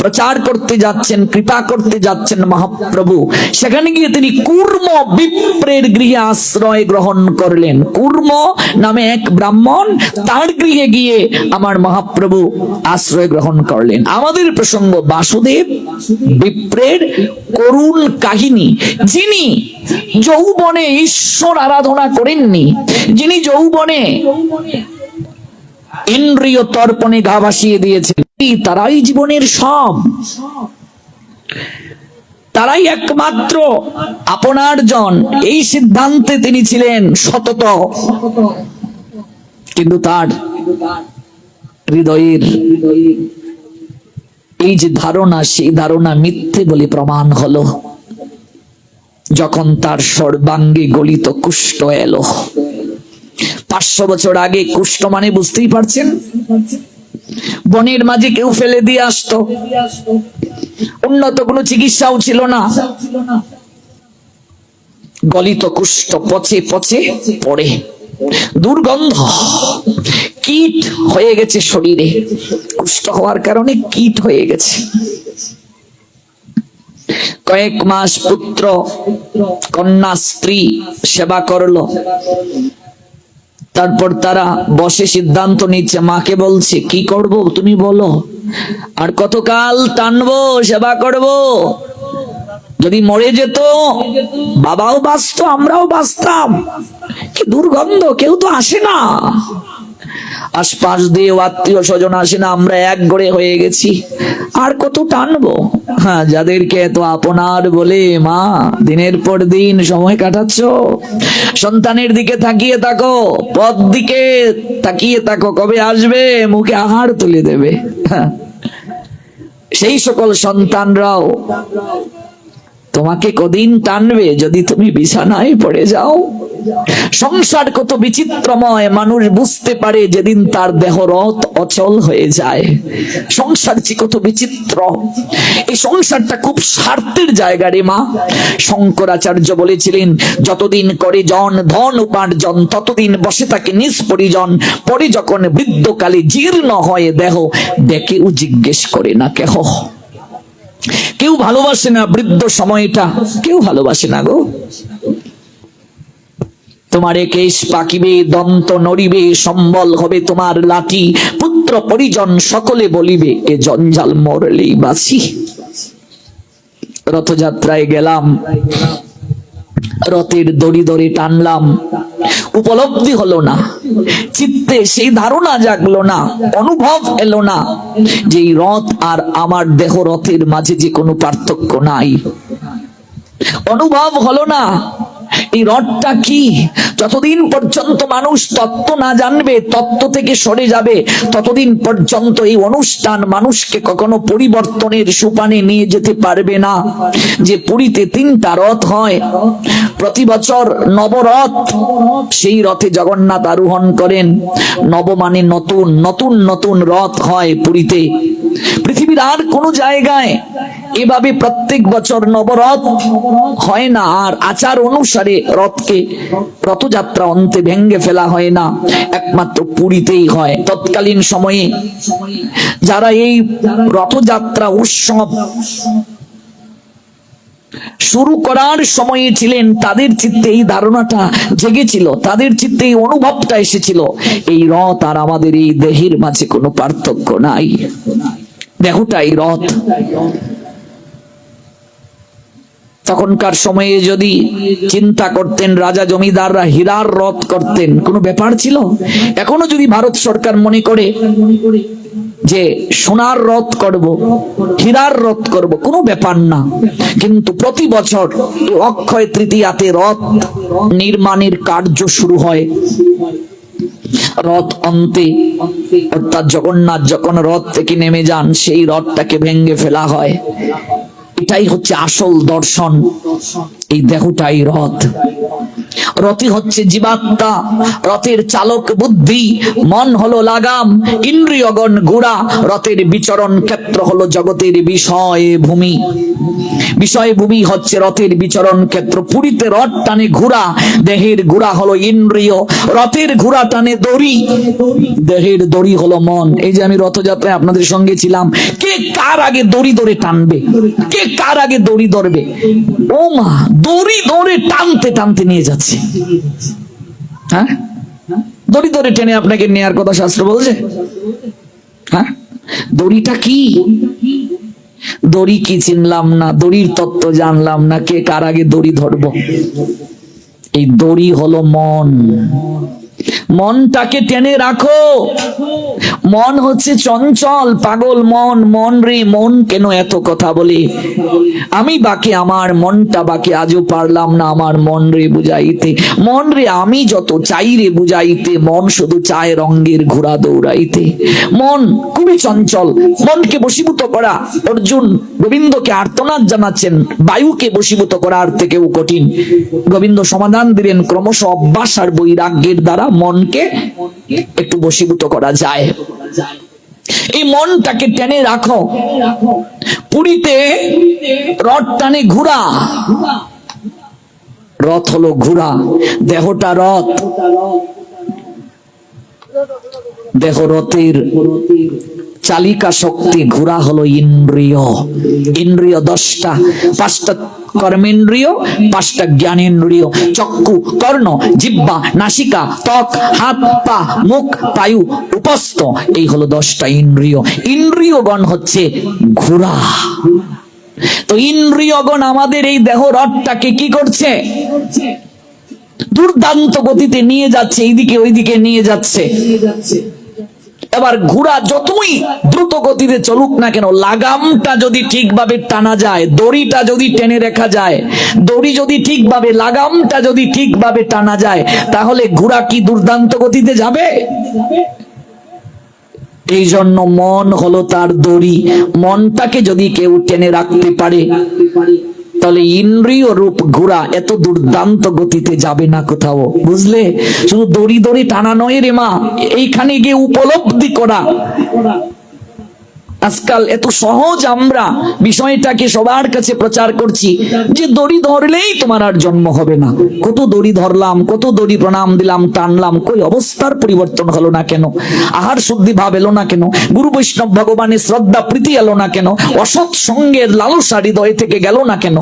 প্রচার করতে যাচ্ছেন, কৃপা করতে যাচ্ছেন মহাপ্রভু। সেখানে গিয়ে তিনি কুর্ম বিপ্রের গৃহে আশ্রয় গ্রহণ করলেন। কুর্ম নামে এক ব্রাহ্মণ, তার গৃহে গিয়ে আমার মহাপ্রভু আশ্রয় গ্রহণ করলেন। আমাদের প্রসঙ্গ, বাসুদেব বিপ্রের করুণ কাহিনী। যিনি যৌবনে ঈশ্বর আরাধনা করেননি, যিনি যৌবনে ইন্দ্রিয় তর্পণে গা ভাসিয়ে দিয়েছেন তারাই জীবনের সব। তারাই একমাত্র আপনার জন। এই সিদ্ধান্তে তিনি ছিলেন সতত। কিন্তু তার হৃদয়ের এই যে ধারণা, সেই ধারণা মিথ্যে বলে প্রমাণ হলো। যখন তার সর্বাঙ্গে গলিত কুষ্ঠ এলো। পাঁচশো বছর আগে কুষ্ঠ মানে বুঝতেই পারছেন? বনের মাঝে কেউ ফেলে দিয়ে আসতো। উন্নত কোনো চিকিৎসাও ছিল না। গলিত কুষ্ঠ পচে পচে পড়ে। দুর্গন্ধ। কীট হয়ে গেছে শরীরে। কুষ্ঠ হওয়ার কারণে কীট হয়ে গেছে। কয়েক মাস পুত্র, কন্যা, স্ত্রী সেবা করল। তারপর তারা বসে সিদ্ধান্ত নিচ্ছে, মাকে বলছে, কি করব তুমি বলো? আর কতকাল টানবো, সেবা করব? যদি মরে যেত, বাবাও বাঁচত, আমরাও বাঁচতাম। কি দুর্গন্ধ, কেউ তো আসে না। আশপাশ দিয়ে আত্মীয় স্বজন আসে না, আমরা এক গড়ে হয়ে গেছি। আর কত টানবো? হ্যাঁ যাদেরকে এত আপনার বলে, মা, দিনের পর দিন সময় কাটাচ্ছ। সন্তানের দিকে তাকিয়ে থাকো, পথ দিকে তাকিয়ে থাকো, কবে আসবে? মুখে আহার তুলে দেবে। হ্যাঁ। সেই সকল সন্তানরাও তোমাকে কদিন টানবে যদি তুমি বিছানায় পড়ে যাও। সংসার কত বিচিত্রময়, মানুষ বুঝতে পারে যেদিন তার দেহ রথ অচল হয়ে যায়। সংসার যে কত বিচিত্র। এই সংসারটা খুব স্বার্থের জায়গা রে মা। শঙ্করাচার্য বলেছিলেন, যতদিন করে জন ধন উপার্জন, ততদিন বসে থাকে নিজ পরিজন। পরে যখন বৃদ্ধকালে জীর্ণ হয়ে দেহ ডেকেও জিজ্ঞেস করে না কেহ। কেউ ভালোবাসে না বৃদ্ধ সময়টা। কেউ ভালোবাসে না গো। তোমার কেশ পাকিবে, দন্ত নড়িবে, সম্বল হবে তোমার লাঠি। পুত্র পরিজন সকলে বলিবে, এ জঞ্জাল মরলেই বাসি রথযাত্রায় গেলাম। রথের দড়ি দড়ি টানলাম। উপলব্ধি হলো না। চিত্তে সেই ধারণা জাগলো না, অনুভব এলো না যে রথ আর আমার দেহ রথের মাঝে যে কোনো পার্থক্য নাই। অনুভব হলো না এই রথটা কি? যতদিন পর্যন্ত মানুষ তত্ত্ব না জানবে, তত্ত্ব থেকে সরে যাবে, ততদিন পর্যন্ত এই অনুষ্ঠান মানুষকে কখনো পরিবর্তনের সুপানে নিয়ে যেতে পারবে না। যে পুরীতে তিনটা রথ হয়, প্রতি বছর নবরথ, সেই রথে জগন্নাথ আরোহণ করেন। নব মানে নতুন নতুন নতুন রথ হয় পুরীতে। পৃথিবীর আর কোনো জায়গায় এভাবে প্রত্যেক বছর নবরথ হয় না, আর আচার অনুসারে রথকে রথযাত্রা অন্তে ভেঙ্গে ফেলা হয় না, একমাত্র পুরীতেই হয়। তৎকালীন সময়ে যারা এই রথযাত্রা উৎসব শুরু করার সময়ে ছিলেন, তাদের চিত্তে এই ধারণাটা জেগেছিল, তাদের চিত্তে এই অনুভবটা এসেছিল। এই রথ আর আমাদের এই দেহের মাঝে কোনো পার্থক্য নাই। দেহটাই রথ। তখনকার সময়ে যদি চিন্তা করতেন, রাজা জমিদাররা হীরার রথ করতেন, কোনো ব্যাপার ছিল? এখনও যদি ভারত সরকার মনে করে যে সোনার রথ করব, হীরার রথ করব, কোনো ব্যাপার না। কিন্তু প্রতি বছর অক্ষয় তৃতীয়াতে রথ নির্মাণের কার্য শুরু হয়। রথ অন্তে, অর্থাৎ জগন্নাথ যখন রথ থেকে নেমে যান, সেই রথটাকে ভেঙ্গে ফেলা হয়। এটাই হচ্ছে আসল দর্শন। এই দেহটাই রথ। রতি হচ্ছে জীবাত্মা, রথের চালক বুদ্ধি, মন হলো লাগাম, ইন্দ্রিয়গণ গুড়া, রথের বিচরণ ক্ষেত্র হলো জগতের বিষয় ভূমি। বিষয় ভূমি হচ্ছে রথের বিচরণ ক্ষেত্র। পুরীতে রথ টানে ঘোড়া, দেহের ঘোড়া হলো ইন্দ্রিয়, রথের ঘোড়া টানে দড়ি, দেহের দড়ি হলো মন। এই যে আমি রথযাত্রায় আপনাদের সঙ্গে ছিলাম কার আগে দড়ি ধরে টানবে? কে কার আগে দড়ি ধরবে? ও মা, দড়ি ধরে টানতে টানতে নিয়ে যাচ্ছে। হ্যাঁ? দড়ি ধরে টেনে আপনাকে নেয়ার কথা শাস্ত্র বলছে? হ্যাঁ? দড়িটা কি? দড়ি কি চিনলাম না, দড়ির তত্ত্ব জানলাম না, কে কার আগে দড়ি ধরবো? এই দড়ি হলো মন। মনটাকে টেনে রাখো। মন হচ্ছে চঞ্চল, পাগল মন মন রে, মন কেন এত কথা বলে? আমি বাকি, আমার মনটা বাকি, আজও পারলাম না আমার মন রে বুঝাইতে। মন রে, আমি যত চাই রে বুঝাইতে, মন শুধু চায় রঙ্গের ঘোড়া দৌড়াইতে। মন খুবই চঞ্চল, মনকে বশীভূত করা। অর্জুন গোবিন্দকে আর্তনাদ জানাচ্ছেন, বায়ুকে বশীভূত করার থেকেও কঠিন। গোবিন্দ সমাধান দিলেন, ক্রমশ অভ্যাস আর বৈরাগ্যের দ্বারা মনকে একটু বসীভূত করা যায়। এই মনটাকে টেনে রাখো। পুরীতে রথ টানে ঘুরা রথ হলো ঘুরা দেহটা রথ। দেহ রথের চালিকা শক্তি, ঘোড়া হলো ইন্দ্রিয়। ইন্দ্রিয় দশটা, পাঁচটা কর্মেন্দ্রিয়, পাঁচটা জ্ঞানেন্দ্রিয়। চক্ষু, কর্ণ জিব্বা নাসিকা, ত্বক, হাত, পা, মুখ পায়ু উপস্থ, এই হলো দশটা ইন্দ্রিয়। ইন্দ্রিয়গণ হচ্ছে ঘোড়া। তো ইন্দ্রিয়গণ আমাদের এই দেহ রথটাকে কি করছে? দুর্দান্ত গতিতে নিয়ে যাচ্ছে, এইদিকে ওইদিকে নিয়ে যাচ্ছে। এবার ঘোড়া যতই দ্রুত গতিতে চলুক না কেন, লাগামটা যদি ঠিকভাবে টানা যায়, দড়িটা যদি টেনে রাখা যায়, দড়ি যদি ঠিকভাবে, লাগামটা যদি ঠিকভাবে টানা যায়, তাহলে ঘোড়া কি দুর্দান্ত গতিতে যাবে? এই জন্য মন হলো তার দড়ি। মনটাকে যদি কেউ টেনে রাখতে পারে তাহলে ইন্দ্রিয় রূপ ঘোড়া এত দুর্দান্ত গতিতে যাবে না কোথাও, বুঝলে? শুধু দড়ি দড়ি টানা নয় রে মা, এইখানে গিয়ে উপলব্ধি করা। আজকাল এত সহজ আমরা বিষয়টাকে সবার কাছে প্রচার করছি যে দড়ি ধরলেই তোমার আর জন্ম হবে না। কত দড়ি ধরলাম, কত দড়ি প্রণাম দিলাম, টানলাম, কই অবস্থার পরিবর্তন হলো না কেন? আহার শুদ্ধি ভাব এলো না কেন? গুরু বৈষ্ণব ভগবানের শ্রদ্ধা, প্রীতি এলো না কেন? অসৎ সঙ্গের লালসা হৃদয় থেকে গেল না কেন?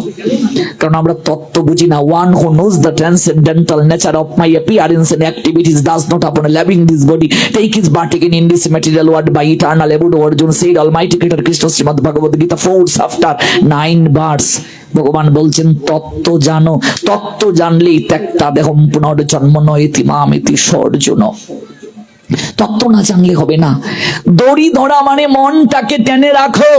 কারণ আমরা তত্ত্ব বুঝি না। One who knows the transcendental nature of my appearance and activities does not upon leaving this body take his batik in in this material world by eternal abode Arjun said almighty creator Krishna Shrimad Bhagavad Gita fourth chapter nine verse ভগবান বলছেন, তত্ত্ব জানো, তত্ত্ব জানলেই ত্যাক্তা দেহম পুনর্জন্ম নয় মাম ইতি সর্জুন। তত্ত্ব না জানলে হবে না। দড়ি ধরা মানে মনটাকে টেনে রাখো।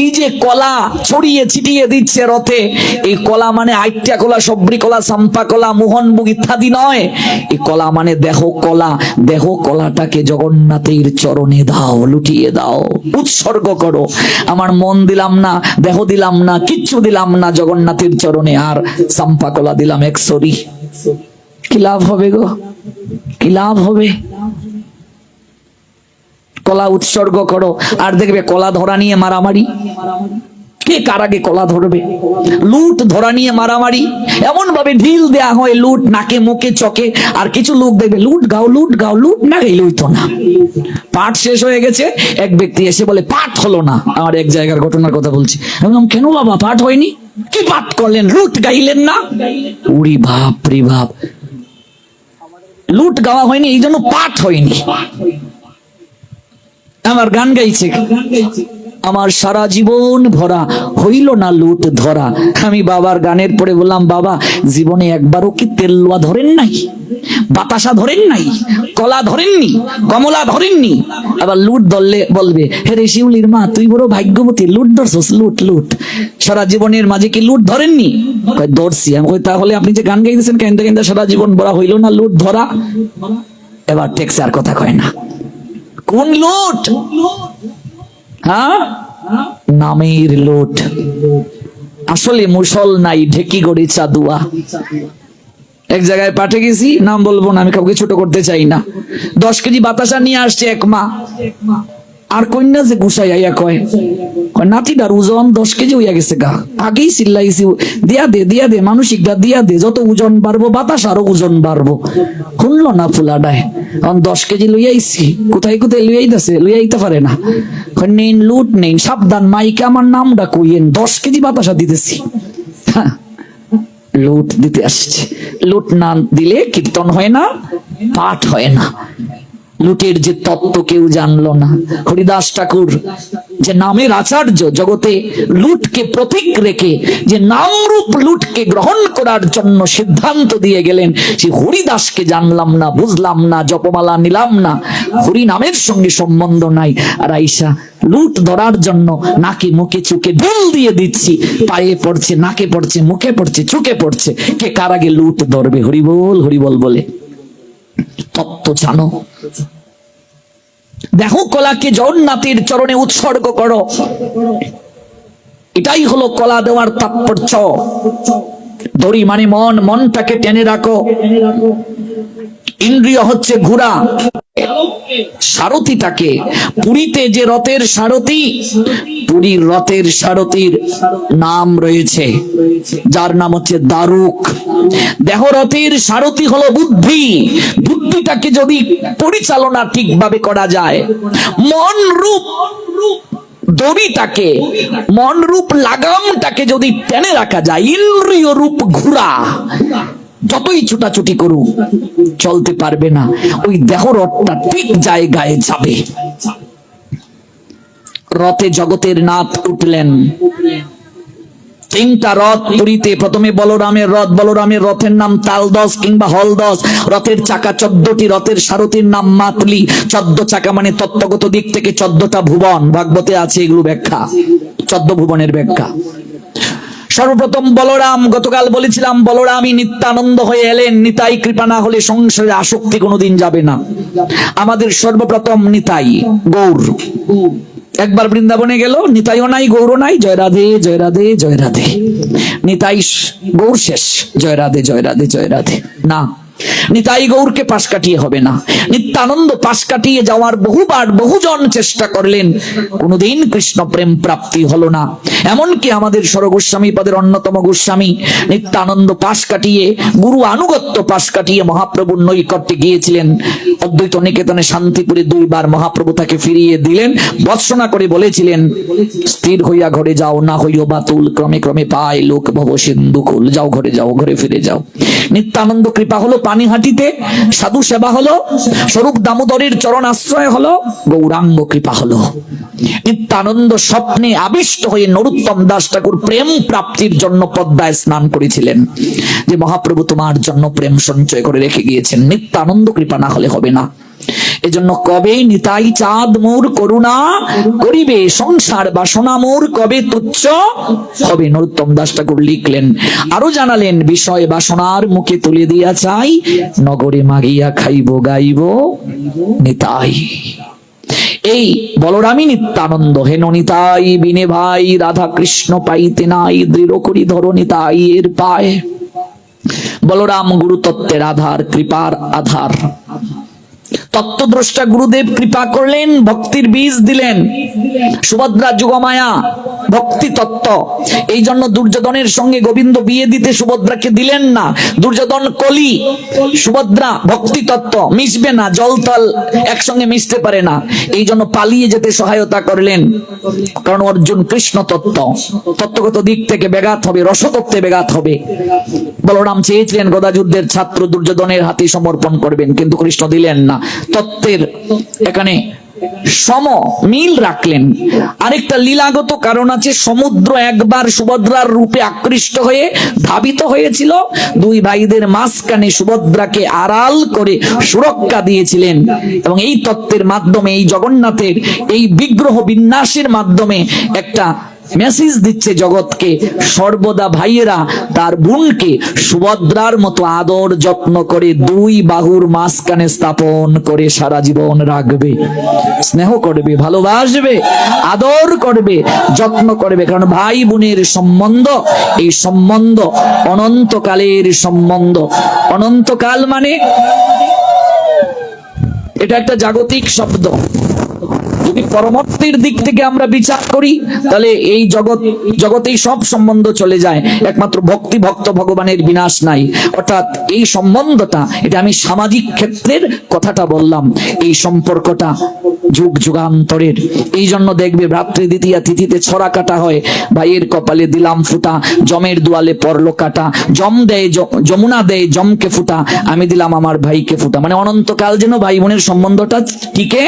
এই যে কলা ছড়িয়ে ছিটিয়ে দিচ্ছে রথে, এই কলা মানে আইটিয়া কলা, সবরি কলা, সাম্পা কলা মোহনবুক ইত্যাদি নয়। এই কলা মানে দেহ কলা। দেহ কলাটাকে জগন্নাথের চরণে দাও, লুটিয়ে দাও। উৎসর্গ করো। আমার মন দিলাম না, দেহ দিলাম না, কিচ্ছু দিলাম না জগন্নাথের চরণে। আর সাম্পা কলা দিলাম একশরি কি লাভ হবে গো? কি লাভ হবে? কলা উৎসর্গ করো। আর দেখবে কলা ধরা নিয়ে মারামারি। কে কার আগে কলা ধরবে? লুট ধরা নিয়ে মারামারি। এমন ভাবে ঢিল দেয়া হয় লুট নাকে মুখে চকে আর কিছু লোক দেখবে লুট গাও লুট গাও লুট না গাইলেই তো না। পাঠ শেষ হয়ে গেছে। এক ব্যক্তি এসে বলে পাঠ হলো না। আমার এক জায়গার ঘটনার কথা বলছি। আমি বললাম, কেন বাবা পাঠ হয়নি? কি পাঠ করলেন? লুট গাইলেন না? উড়ি ভাব রে ভাব লুট গাওয়া হয়নি এই জন্য পাঠ হয়নি। আমার গান গাইছে। আমার সারা জীবন ভরা হইল না লুট ধরা। আমি বাবার গানের পরে বললাম, বাবা, জীবনে একবারও কি তেলুয়া ধরেন নাই? বাতাসা ধরেন নাই? কলা ধরেননি কমলা ধরেননি আবার লুট ধরলে বলবে, হে রে শিউলির মা, তুই বড় ভাগ্যবতী, লুট ধরছস, লুট লুট। সারা জীবনের মাঝে কি লুট ধরেননি ধরছি। আমি তাহলে আপনি যে গান গাইতেছেন কেন কেন সারা জীবন ভরা হইল না লুট ধরা? এবার টেক্সে আর কথা কয় না। কোন লোট? হ্যাঁ? নামের লোট। আসলে মুসল নাই, ঢেকি গড়ি চাদুয়া। এক জায়গায় পাঠে গেছি, নাম বলব না, আমি কাউকে ছোট করতে চাই না। দশ কেজি বাতাসা নিয়ে আসছে এক মা। আর কন্যা যে গুসাই আইয়া কয় নাতিটার ওজন দশ কেজি হইয়া গেছে গা। আগেই চিল্লাইছি, দিয়া দে দিয়া দে, মানসিক দা, দিয়া দে, যত ওজন বাড়বো, বাতাস আরও ওজন বাড়বো। শুনলো না ফুলাডায়। এখন দশ কেজি লইয়াইছি, কোথায় কোথায় লইয়াইতেছে, লইয়াইতে পারে না। নেন, লুট, নেন, সাবধান, মাইকে আমার নামটা কইয়েন, দশ কেজি বাতাসা দিতেছি। লুট দিতে আসছে। লুট না দিলে কীর্তন হয় না, পাঠ হয় না। লুটের যে তত্ত্ব কেউ জানলো না। হরিদাস ঠাকুর যে নামের আচার্য জগতে লুটকে প্রতীক রেখে, যে নামরূপ লুটকে গ্রহণ করার জন্য সিদ্ধান্ত দিয়ে গেলেন, সে হরিদাসকে জানলাম না, বুঝলাম না, জপমালা নিলাম না, হরি নামের সঙ্গে সম্বন্ধ নাই। আর আইসা লুট ধরার জন্য নাকে মুখে চুকে ঢোল দিয়ে দিচ্ছি, পায়ে পড়ছে, নাকে পড়ছে, মুখে পড়ছে চুকে পড়ছে, কে কার আগে লুট ধরবে? হরিবল হরিবল বলে। তত্ত্ব জানো। দেখো কলাকে জগন্নাথের চরণে উৎসর্গ করো। এটাই হলো কলা দেওয়ার তাৎপর্য। দড়ি মানে মন, মনটাকে টেনে রাখো। ইন্দ্রিয় হচ্ছে ঘোড়া। সারথিটাকে, পুরীতে যে রথের সারথি, পুরীর রথের সারথির নাম রয়েছে। যার নাম হচ্ছে দারুক দেহ রথের সারথি হলো বুদ্ধি। বুদ্ধিটাকে যদি পরিচালনা ঠিকভাবে করা যায়, মন রূপ, দড়িটাকে, মন রূপ লাগামটাকে যদি টেনে রাখা যায়, ইন্দ্রিয় রূপ ঘোড়া যতই ছুটাছুটি করুক, চলতে পারবে না। ওই দেহ রথটা ঠিক জায়গায় যাবে। রথে জগতের নাথ উঠলেন। তিনটা রথ পুরীতে প্রথমে বলরামের রথ, বলরামের রথের নাম তালদস কিংবা হলদস রথের চাকা চোদ্দটি, রথের সারথীর নাম মাতলি। চোদ্দ চাকা মানে তত্ত্বগত দিক থেকে চোদ্দটা ভুবন। ভাগবতে আছে এগুলো ব্যাখ্যা। চোদ্দ ভুবনের ব্যাখ্যা। সর্বপ্রথম বলরাম, গতকাল বলেছিলাম, বলরামই নিত্যানন্দ হয়ে এলেন। নিতাই কৃপা না হলে সংসারে আসক্তি কোনোদিন যাবে না। আমাদের সর্বপ্রথম নিতাই, গৌর। একবার বৃন্দাবনে গেল, নিতাইও নাই গৌর নাই, জয় রাধে জয় রাধে জয় রাধে। নিতাই গৌর শেষ, জয় রাধে জয় রাধে জয় রাধে। না নিতাই গৌরকে পাশ কাটিয়ে হবে না। নিত্যানন্দ পাশ কাটিয়ে যাওয়ার বহুবার বহুজন চেষ্টা করলেন। কোনোদিন কৃষ্ণ প্রেম প্রাপ্তি হলো না। এমনকি আমাদের সরগোস্বামী পদের অন্যতম গোস্বামী নিত্যানন্দ পাশ কাটিয়ে, গুরু আনুগত্য পাশ কাটিয়ে মহাপ্রভুর নৈকট্যে গিয়েছিলেন। অদ্বৈত নিকেতনে শান্তিপুরে দুইবার মহাপ্রভু তাকে ফিরিয়ে দিলেন। বৎসনা করে বলেছিলেন, স্থির হইয়া ঘরে যাও, না হইও বাতুল, ক্রমে ক্রমে পায় লোক ভব সিন্ধু কুল যাও ঘরে যাও, ঘরে ফিরে যাও। নিত্যানন্দ কৃপা হলো পানিহাটিতে সাধু সেবা হলো, স্বরূপ দামোদরের চরণ আশ্রয় হলো, গৌরাঙ্গ কৃপা হলো। নিত্যানন্দ স্বপ্নে আবিষ্ট হয়ে নরোত্তম দাস ঠাকুর প্রেম প্রাপ্তির জন্য পদ্মায় স্নান করেছিলেন। যে মহাপ্রভু তোমার জন্য প্রেম সঞ্চয় করে রেখে গিয়েছেন, নিত্যানন্দ কৃপা না হলে হবে না। এজন্য কবে নিতাই চাঁদ মোর করুণা করিবে? সংসার বাসনা মোর কবে তুচ্ছ? হবে, নরোত্তম দাস ঠাকুর লিখলেন। আরও জানালেন, বিষয় বাসনার মুখে তুলে দিয়া চাই, নগরে মাগিয়া খাইব, গাইব নিতাই। এই বলরামী নিত্যানন্দ, হে ননিতাই, বিনে ভাই রাধা কৃষ্ণ পাইতে নাই, দৃঢ় করি ধরো নিতাই এর পায়। বলরাম গুরুতত্ত্বের আধার, কৃপার আধার। তত্ত্বদ্রষ্টা গুরুদেব কৃপা করলেন, ভক্তির বীজ দিলেন। সুভদ্রা যুগমায়া, ভক্তি তত্ত্ব। এই জন্য দুর্যোধনের সঙ্গে গোবিন্দ বিয়ে দিতে সুভদ্রাকে দিলেন না। দুর্যোধন কলি, সুভদ্রা ভক্তি তত্ত্ব, মিশবে না, জল তল একসঙ্গে মিশতে পারে না। এই জন্য পালিয়ে যেতে সহায়তা করলেন। কারণ অর্জুন কৃষ্ণ তত্ত্ব। তত্ত্বগত দিক থেকে ব্যাঘাত হবে, রসতত্ত্বে ব্যাঘাত হবে। বলরাম চেয়েছিলেন গদাযুদ্ধের ছাত্র দুর্যোধনের হাতে সমর্পণ করবেন, কিন্তু কৃষ্ণ দিলেন না। তত্ত্বের এখানে সম মিল রাখলেন। আরেকটা লীলাগত কারণ আছে, সমুদ্র একবার সুভদ্রার রূপে আকৃষ্ট হয়ে ধাবিত হয়েছিল। দুই ভাইদের মাঝখানে সুভদ্রাকে আড়াল করে সুরক্ষা দিয়েছিলেন। এবং এই তত্ত্বের মাধ্যমে, এই জগন্নাথের এই বিগ্রহ বিন্যাসের মাধ্যমে একটা মেসেজ দিচ্ছে জগৎকে। সর্বদা ভাইয়েরা, তার বোনকে সুভদ্রার মতো আদর যত্ন করে দুই বাহুর মাঝখানে স্থাপন করে সারা জীবন রাখবে। স্নেহ করবে, ভালোবাসবে, আদর করবে, যত্ন করবে। কারণ ভাই বোনের সম্বন্ধ, এই সম্বন্ধ অনন্তকালের সম্বন্ধ। অনন্তকাল মানে? এটা একটা জাগতিক শব্দ। যদি পরমাত্মের দিক থেকে আমরা বিচার করি, তাহলে এই জগৎ, জগতেই সব সম্বন্ধ চলে যায়। একমাত্র ভক্তি ভক্ত ভগবানের বিনাশ নাই। অর্থাৎ এই সম্বন্ধটা, এটা আমি সামাজিক ক্ষেত্রের কথাটা বললাম। এই সম্পর্কটা যুগ যুগান্তরের। এই জন্য দেখবে ভ্রাতৃ দ্বিতীয়া তিথিতে ছড়া কাটা হয়। ভাইয়ের কপালে দিলাম ফুটা, জমের দুয়ালে পরলো কাটা। জম দেয় যমুনা দেয় জমকে ফুটা। আমি দিলাম আমার ভাইকে ফুটা। মানে অনন্তকাল যেন ভাই বোনের সম্বন্ধটা টিকে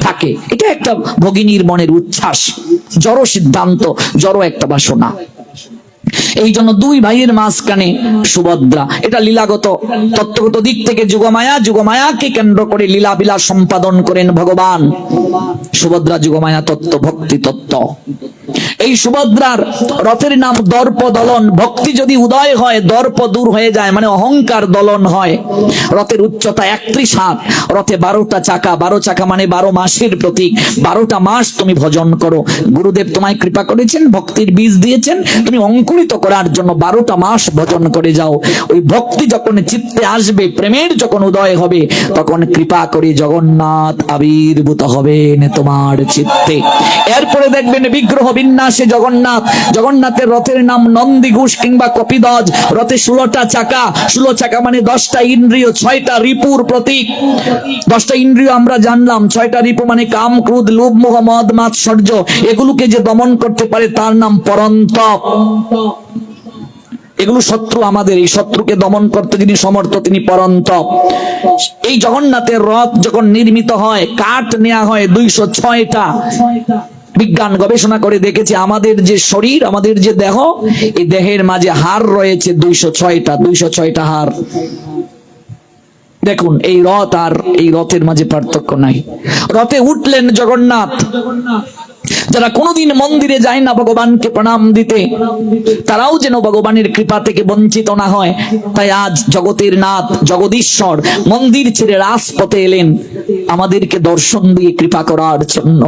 থাকে। এটা একটা ভগিনীর মনের উচ্ছ্বাস, জড় সিদ্ধান্ত, জড় একটা বাসনা। এই জন্য দুই ভাইয়ের মাঝখানে সুভদ্রা, এটা লীলাগত, তত্ত্বগত দিক থেকে যুগমায়া, যুগমায়াকে কেন্দ্র করে লীলা বিলা সম্পাদন করেন ভগবান। সুভদ্রা যুগমায়া তত্ত্ব, ভক্তি তত্ত্ব। এই সুভদ্রার রথের নাম দর্প দলন ভক্তি যদি উদয় হয়, দর্প দূর হয়ে যায় মানে অহংকার দলন হয়। রথের উচ্চতা একত্রিশ হাত রথে বারোটা চাকা। বারো চাকা মানে বারো মাসের প্রতীক। বারোটা মাস তুমি ভজন করো। গুরুদেব তোমায় কৃপা করেছেন, ভক্তির বীজ দিয়েছেন, তুমি অঙ্কুরিত করার জন্য বারোটা মাস ভজন করে যাও। ওই ভক্তি যখন চিত্তে আসবে, প্রেমের যখন উদয় হবে, তখন কৃপা করে জগন্নাথ আবির্ভূত হবেন তোমার চিত্তে। এরপরে দেখবেন বিগ্রহ বিন্যাসে জগন্নাথ, জগন্নাথের রথের নাম নন্দী ঘোষ কিংবা কপিদজ রথে ষোলোটা চাকা, ষোলো চাকা মানে দশটা ইন্দ্রিয়, ছয়টা রিপুর প্রতীক। দশটা ইন্দ্রিয় আমরা জানলাম, ছয়টা রিপু মানে কাম, ক্রোধ, লোভ, মোহ, মদ মাৎসর্য এগুলোকে যে দমন করতে পারে তার নাম পরন্তপ এগুলো শত্রু আমাদের, এই শত্রুকে দমন করতে যিনি সমর্থ, তিনি পরন্ত। এই জগন্নাথের রথ যখন নির্মিত হয়, কাঠ নেওয়া হয় দুইশো ছয়টা। বিজ্ঞান গবেষণা করে দেখেছে আমাদের যে শরীর, আমাদের যে দেহ, এই দেহের মাঝে হার রয়েছে দুইশো ছয়টা দুইশো ছয়টা হার দেখুন, এই রথ আর এই রথের মাঝে পার্থক্য নাই। রথে উঠলেন জগন্নাথ। যারা কোনোদিন মন্দিরে যায় না ভগবানকে প্রণাম দিতে, তারাও যেন ভগবানের কৃপা থেকে বঞ্চিত না হয়। তাই আজ জগতের নাথ, জগদীশ্বর মন্দির ছেড়ে রাজপথে এলেন। আমাদেরকে দর্শন দিয়ে কৃপা করার জন্য।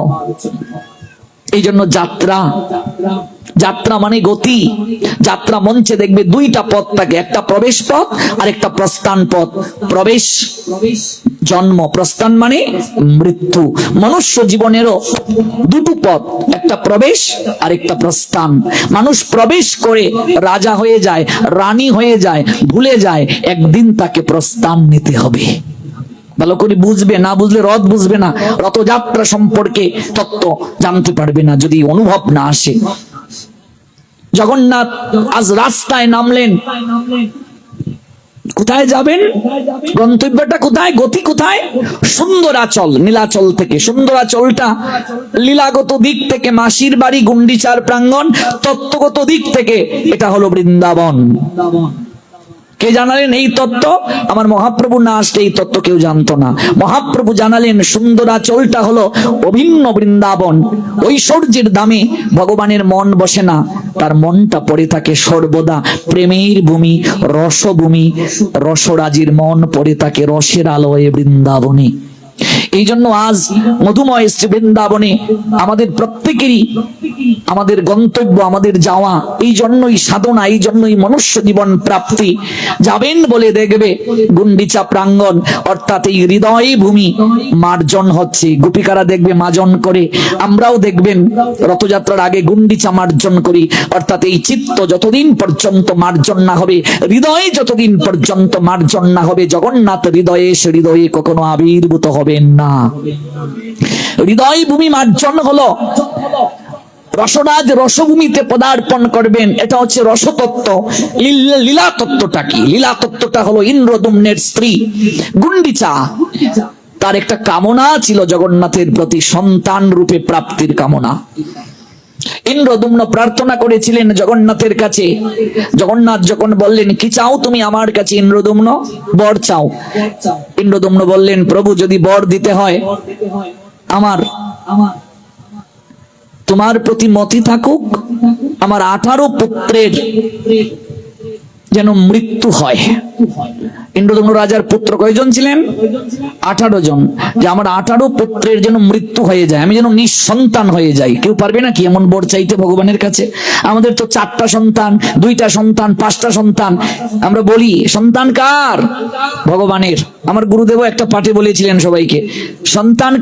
এই জন্য যাত্রা। যাত্রা মানে গতি। যাত্রা মঞ্চে দেখবে দুইটা পথ থাকে, একটা প্রবেশ পথ আর একটা প্রস্থান পথ। প্রবেশ, জন্ম, প্রস্থান মানে মৃত্যু। মনুষ্য জীবনেরও দুটো পথ, একটা প্রবেশ আর একটা প্রস্থান। মানুষ প্রবেশ করে রাজা হয়ে যায়, রানী হয়ে যায়, ভুলে যায়, একদিন তাকে প্রস্থান নিতে হবে। ভালো করে বুঝবে, না বুঝলে রথ বুঝবে না। রথযাত্রা সম্পর্কে তত্ত্ব জানতে পারবে না, যদি অনুভব না আসে। জগন্নাথ আজ রাস্তায় নামলেন। কোথায় যাবেন? গন্তব্যটা কোথায়? গতি কোথায়? সুন্দরাচল, নীলাচল থেকে। সুন্দরাচলটা লীলাগত দিক থেকে, মাসির বাড়ি, গুন্ডিচার প্রাঙ্গণ, তত্ত্বগত দিক থেকে। এটা হলো বৃন্দাবন। কে জানালেন এই তত্ত্ব? আমার মহাপ্রভু না আসলে এই তত্ত্ব কেউ জানতো না। মহাপ্রভু জানালেন সুন্দরাচলটা হলো অভিন্ন বৃন্দাবন। ঐশ্বর্যের দামে ভগবানের মন বসে না। তার মনটা পড়ে থাকে সর্বদা প্রেমের ভূমি, রসভূমি। রসরাজির মন পড়ে থাকে রসের আলোয় বৃন্দাবনে। এই জন্য আজ মধুময় শ্রী বৃন্দাবনে আমাদের প্রত্যেকেরই আমাদের গন্তব্য, আমাদের যাওয়া, এই জন্যই সাধনা, এই জন্যই মনুষ্য জীবন প্রাপ্তি। যাবেন বলে দেখবে গুন্ডিচা প্রাঙ্গণ, অর্থাৎ এই হৃদয় ভূমি মার্জন হচ্ছে। গোপিকারা দেখবে মাজন করে। আমরাও দেখবেন রথযাত্রার আগে গুন্ডিচা মার্জন করি। অর্থাৎ এই চিত্ত যতদিন পর্যন্ত মার্জন না হবে, হৃদয়ে যতদিন পর্যন্ত মার্জন না হবে, জগন্নাথ হৃদয়ে সে হৃদয়ে কখনো আবির্ভূত হবেন না। হৃদয় ভূমি মার্জন হলো। রসরাজ রসভূমিতে পদার্পণ করবেন। এটা হচ্ছে রসতত্ত্ব। লীল- তত্ত্বটা কি? লীলা তত্ত্বটা হলো ইন্দ্রদুম্নের স্ত্রী গুন্ডিচা তার একটা কামনা ছিল জগন্নাথের প্রতি সন্তান রূপে প্রাপ্তির কামনা। ইন্দ্রদুম্ন প্রার্থনা করেছিলেন জগন্নাথের কাছে। জগন্নাথ যখন বললেন, কি চাও তুমি আমার কাছে, ইন্দ্রদুম্ন? বর চাও। ইন্দ্রদুম্ন বললেন, প্রভু, যদি বর দিতে হয়, আমার তোমার প্রতি মতি থাকুক, আমার আঠারো পুত্রের যেন মৃত্যু হয়। ইন্দ্রদম্ন রাজার পুত্র কয়জন ছিলেন? আঠারো জন। যে আমার আঠারো পুত্রের যেন মৃত্যু হয়ে যায়, আমি যেন নিঃসন্তান হয়ে যাই। কেউ পারবে না কি এমন বর চাইতে ভগবানের কাছে? আমাদের তো চারটা সন্তান, দুইটা সন্তান, পাঁচটা সন্তান। আমরা বলি, সন্তান কার? ভগবানের। আমার গুরুদেব একটা পাঠে বলেছিলেন সবাইকে, সন্তান?